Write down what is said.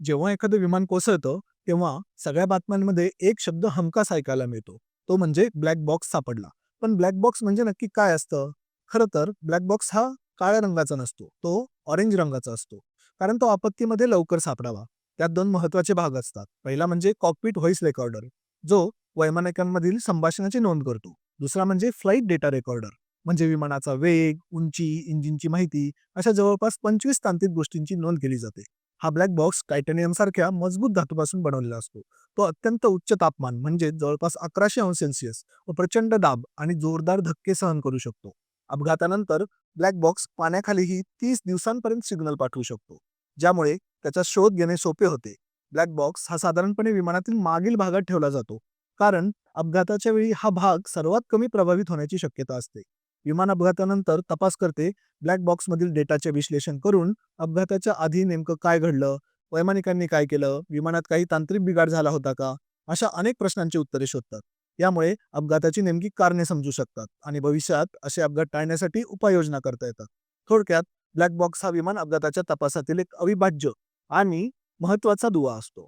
जेव्हा एखादं विमान कोसळतं तेव्हा सगळ्या बातम्यांमध्ये एक शब्द हमखास ऐकायला मिळतो. तो म्हणजे ब्लॅक बॉक्स सापडला. पण ब्लॅक बॉक्स म्हणजे नक्की काय असतं? खरं तर ब्लॅक बॉक्स हा काळ्या रंगाचा नसतो. तो ऑरेंज रंगाचा असतो. कारण तो आपत्तीमध्ये लवकर सापडावा. त्यात दोन महत्त्वाचे भाग असतात. पहिला म्हणजे कॉकपिट व्हॉइस रेकॉर्डर जो वैमानिकांमधील संभाषणाची नोंद करतो. दुसरा म्हणजे फ्लाईट डेटा रेकॉर्डर म्हणजे विमानाचा वेग उंची इंजिनची माहिती अशा जवळपास पंचवीस तांत्रिक गोष्टींची नोंद केली जाते. हा ब्लॅक बॉक्स टायटॅनियम सारख्या मजबूत धातूपासून बनवलेला असतो. तो अत्यंत उच्च तापमान म्हणजे जवळपास अकराशे अंश सेल्सिअस व प्रचंड दाब आणि जोरदार धक्के सहन करू शकतो. अपघातानंतर ब्लॅक बॉक्स पाण्याखालीही तीस दिवसांपर्यंत सिग्नल पाठवू शकतो ज्यामुळे त्याचा शोध घेणे सोपे होते. ब्लॅक बॉक्स हा साधारणपणे विमानातील मागील भागात ठेवला जातो कारण अपघाताच्या वेळी हा भाग सर्वात कमी प्रभावित होण्याची शक्यता असते. विमान अपघातानंतर तपास करते ब्लॅक बॉक्समधील डेटाचे विश्लेषण करून अपघाताच्या आधी नेमकं काय घडलं? वैमानिकांनी काय केलं? विमानात काही तांत्रिक बिघाड झाला होता का? अशा अनेक प्रश्नांची उत्तरे शोधतात. यामुळे अपघाताची नेमकी कारणे समजू शकतात आणि भविष्यात असे अपघात टाळण्यासाठी उपाययोजना करता येतात. थोडक्यात ब्लॅक बॉक्स हा विमान अपघाताच्या तपासातील एक अविभाज्य आणि महत्त्वाचा दुवा असतो.